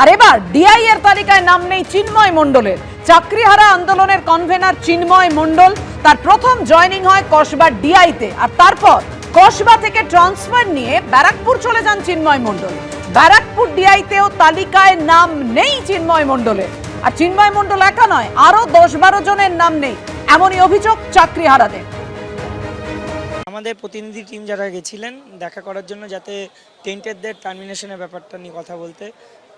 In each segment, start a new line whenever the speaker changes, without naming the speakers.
আর এবার ডিআই এর তালিকায় নাম নেই চিন্ময় মণ্ডলের। চাকরিহারা আন্দোলনের কনভেনার চিন্ময় মণ্ডল। তার প্রথম জয়েনিং হয় কসবা ডিআইতে আর তারপর কসবা থেকে ট্রান্সফার নিয়ে ব্যারাকপুর চলে যান চিন্ময় মণ্ডল। ব্যারাকপুর ডিআইতেও তালিকায় নাম নেই চিন্ময় মণ্ডলের। আর চিন্ময় মণ্ডল একা নয় আরও দশ বারো জনের নাম নেই। এমনই অভিযোগ চাকরিহারাদের।
আমাদের প্রতিনিধি টিম যারা গেছিলেন, দেখা করার জন্য যাতে টেন্টেরদের টার্মিনেশনের ব্যাপারটা নিয়ে কথা বলতে।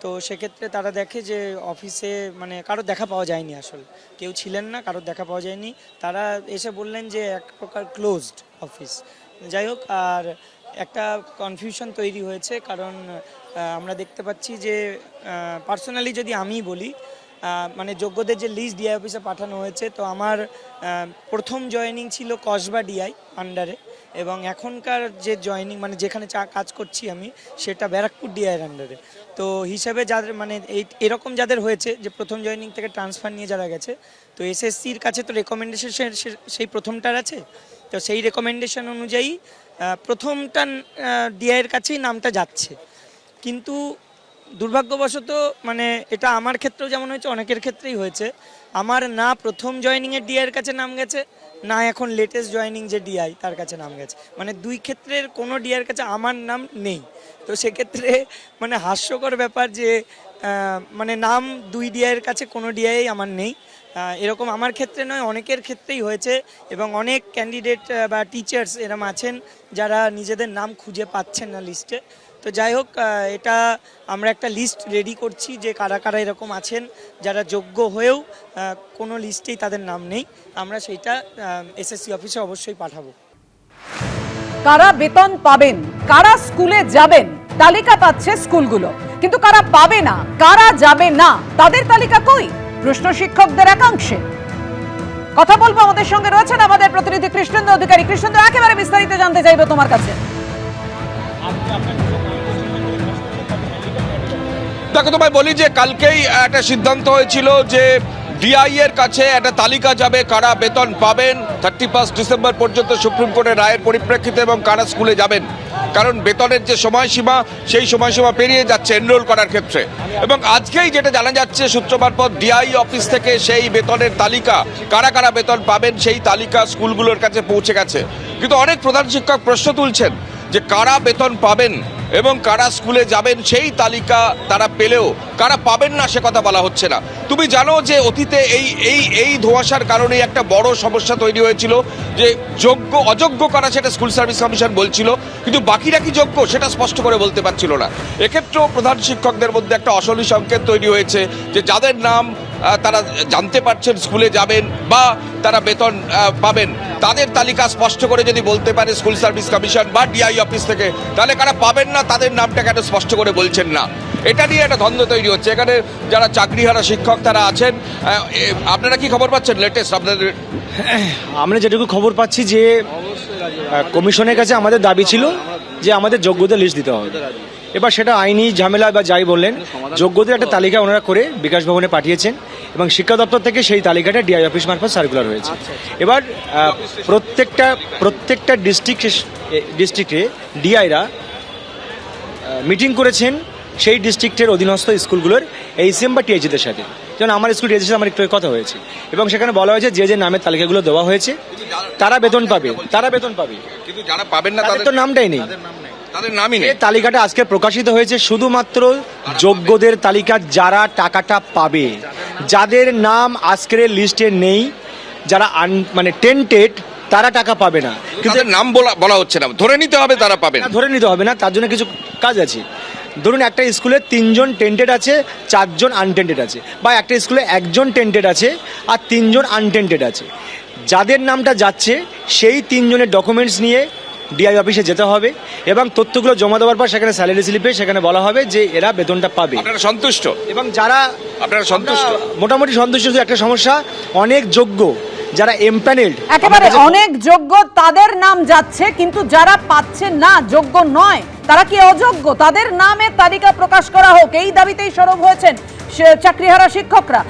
তো সেক্ষেত্রে তারা দেখে যে অফিসে মানে কারোর দেখা পাওয়া যায়নি আসলে। কেউ ছিলেন না, কারোর দেখা পাওয়া যায়নি। তারা এসে বললেন যে এক প্রকার ক্লোজড অফিস যাই হোক, আর একটা কনফিউশন তৈরি হয়েছে, কারণ আমরা দেখতে পাচ্ছি যে পার্সোনালি যদি আমি বলি মানে যোগ্যদের যে লিস্ট ডিআই অফিসে পাঠানো হয়েছে, তো আমার প্রথম জয়েনিং ছিল কসবা ডিআই আন্ডারে এবং এখনকার যে জয়েনিং মানে যেখানে চা কাজ করছি আমি, সেটা ব্যারাকপুর ডিআইয়ের আন্ডারে তো হিসাবে যাদের মানে এই, এরকম যাদের হয়েছে যে প্রথম জয়েনিং থেকে ট্রান্সফার নিয়ে যারা গেছে, তো এসএসসির কাছে তো রেকমেন্ডেশন সেই প্রথমটার আছে? তো সেই রেকমেন্ডেশন অনুযায়ী প্রথমটা ডিআইয়ের কাছেই নামটা যাচ্ছে। কিন্তু দুর্ভাগ্যবশত মানে এটা আমার ক্ষেত্রেও যেমন হয়েছে, অনেকের ক্ষেত্রেই হয়েছে। আমার না প্রথম জয়েনিংয়ের ডিআইয়ের কাছে নাম গেছে, না এখন লেটেস্ট জয়নিং যে ডিআই তার কাছে নাম গেছে। মানে দুই ক্ষেত্রের কোনো ডিআইয়ের কাছে আমার নাম নেই। তো সেক্ষেত্রে মানে হাস্যকর ব্যাপার যে মানে নাম দুই ডিআইয়ের কাছে কোনো ডিআই আমার নেই। এরকম আমার ক্ষেত্রে নয়, অনেকের ক্ষেত্রেই হয়েছে এবং অনেক ক্যান্ডিডেট বা টিচার্স এরম আছেন যারা নিজেদের নাম খুঁজে পাচ্ছেন না লিস্টে তো যাই হোক এটা আমরা একটা লিস্ট রেডি করছি যে কারা কারা এরকম আছেন, যারা যোগ্য হয়েও কোনো লিস্টেই তাদের নাম নেই। আমরা সেইটা এসএসসি অফিসে অবশ্যই পাঠাবো।
কারা বেতন পাবেন, কারা স্কুলে যাবেন, তালিকা পাচ্ছে স্কুলগুলো। কিন্তু কারা পাবে না? কারা যাবে না? তাদের তালিকা কই? প্রশ্ন শিক্ষকদের একাংশে। কথা বলব আমাদের সঙ্গে রয়েছেন আমাদের প্রতিনিধি কৃষ্ণেন্দ্র অধিকারী। কৃষ্ণেন্দ্র একেবারে বিস্তারিত জানতে চাইব তোমার কাছে।
দেখো তোমায় বলি যে কালকেই একটা সিদ্ধান্ত হয়েছিল যে ডিআই এর কাছে একটা তালিকা যাবে কারা বেতন পাবেন। থার্টি ফার্স্ট ডিসেম্বর পর্যন্ত সুপ্রিম কোর্টের রায়ের পরিপ্রেক্ষিতে এবং কারা স্কুলে যাবেন। কারণ বেতনের যে সময়সীমা, সেই সময়সীমা পেরিয়ে যাচ্ছে এনরোল করার ক্ষেত্রে। এবং আজকেই যেটা জানা যাচ্ছে সূত্র পর ডিআই অফিস থেকে সেই বেতনের তালিকা, কারা কারা বেতন পাবেন, সেই তালিকা স্কুলগুলোর কাছে পৌঁছে গেছে। কিন্তু অনেক প্রধান শিক্ষক প্রশ্ন তুলছেন যে কারা বেতন পাবেন এবং কারা স্কুলে যাবেন, সেই তালিকা তারা পেলেও কারা পাবেন না সে কথা বলা হচ্ছে না। তুমি জানো যে অতীতে এই এই এই ধোঁয়াশার কারণে একটা বড় সমস্যা তৈরি হয়েছিল যে যোগ্য, অযোগ্য করা সেটা স্কুল সার্ভিস কমিশন বলছিল, কিন্তু বাকিরা কি যোগ্য সেটা স্পষ্ট করে বলতে পারছিল না। এক্ষেত্রেও প্রধান শিক্ষকদের মধ্যে একটা অশনি সংকেত তৈরি হয়েছে যে যাদের নাম তারা জানতে পারছেন স্কুলে যাবেন বা তারা বেতন পাবেন। তাদের তালিকা স্পষ্ট করে যদি বলতে পারে স্কুল সার্ভিস কমিশন বা ডিআই অফিস থেকে, তাহলে কারা পাবেন না, তাদের নামটা কেন স্পষ্ট করে বলছেন না? এটা নিয়ে একটা দ্বন্দ্ব তৈরি হচ্ছে। এখানে যারা চাকরিহারা শিক্ষক তারা আছেন আপনারা কি খবর পাচ্ছেন লেটেস্ট আপনাদের?
আমরা যেটুকু খবর পাচ্ছি যে কমিশনের কাছে আমাদের দাবি ছিল যে আমাদের যোগ্যতা লিস্ট দিতে হবে। এবার সেটা আইনি ঝামেলা বা যাই বললেন যোগ্যদের একটা তালিকা ওনারা করে বিকাশ ভবনে পাঠিয়েছেন এবং শিক্ষা দপ্তর থেকে সেই তালিকাটা ডিআই অফিস মারফত সার্কুলার হয়েছে। এবার প্রত্যেকটা প্রত্যেকটা ডিস্ট্রিক্ট ডিস্ট্রিক্টে ডিআইরা মিটিং করেছেন সেই ডিস্ট্রিক্টের অধীনস্থ স্কুলগুলোর এইচএম বা টিএইচদের সাথে। যেমন আমার স্কুল টিএইচের আমার একটু কথা হয়েছে। এবং সেখানে বলা হয়েছে যে যে নামের তালিকাগুলো দেওয়া হয়েছে তারা বেতন পাবে তারা বেতন পাবে।
কিন্তু যারা পাবেন না
তাদের তো নামটাই নেই।
তাদের নামই নেই।
তালিকাটা আজকে প্রকাশিত হয়েছে শুধুমাত্র যোগ্যদের তালিকা যারা টাকাটা পাবে। যাদের নাম আজকের লিস্টে নেই যারা মানে টেন্টেড তারা টাকা পাবে না। কিন্তু
নাম বলা বলা হচ্ছে না। ধরে নিতে হবে তারা পাবেন
না, ধরে নিতে হবে না তার জন্য কিছু কাজ আছে। ধরুন একটা স্কুলে তিনজন টেন্টেড আছে চারজন আনটেন্টেড আছে বা একটা স্কুলে একজন টেন্টেড আছে আর তিনজন আনটেন্টেড আছে। যাদের নামটা যাচ্ছে সেই তিনজনের ডকুমেন্টস নিয়ে ডিআই অফিসে যেতে হবে এবং তথ্যগুলো জমা দেওয়ার পর সেখানে স্যালারি স্লিপে সেখানে বলা হবে যে এরা বেতনটা পাবে।
আপনারা সন্তুষ্ট?
এবং যারা
আপনারা সন্তুষ্ট?
মোটামুটি সন্তুষ্ট একটা সমস্যা অনেক যোগ্য যারা এমপ্যানেলড
একেবারে অনেক যোগ্য তাদের নাম যাচ্ছে কিন্তু যারা পাচ্ছে না যোগ্য নয়। তারা কি অযোগ্য? তাদের নামের তালিকা প্রকাশ করা হোক। এই দাবিতেই সরব হয়েছেন চাকরি চাকরিহারা শিক্ষকরা।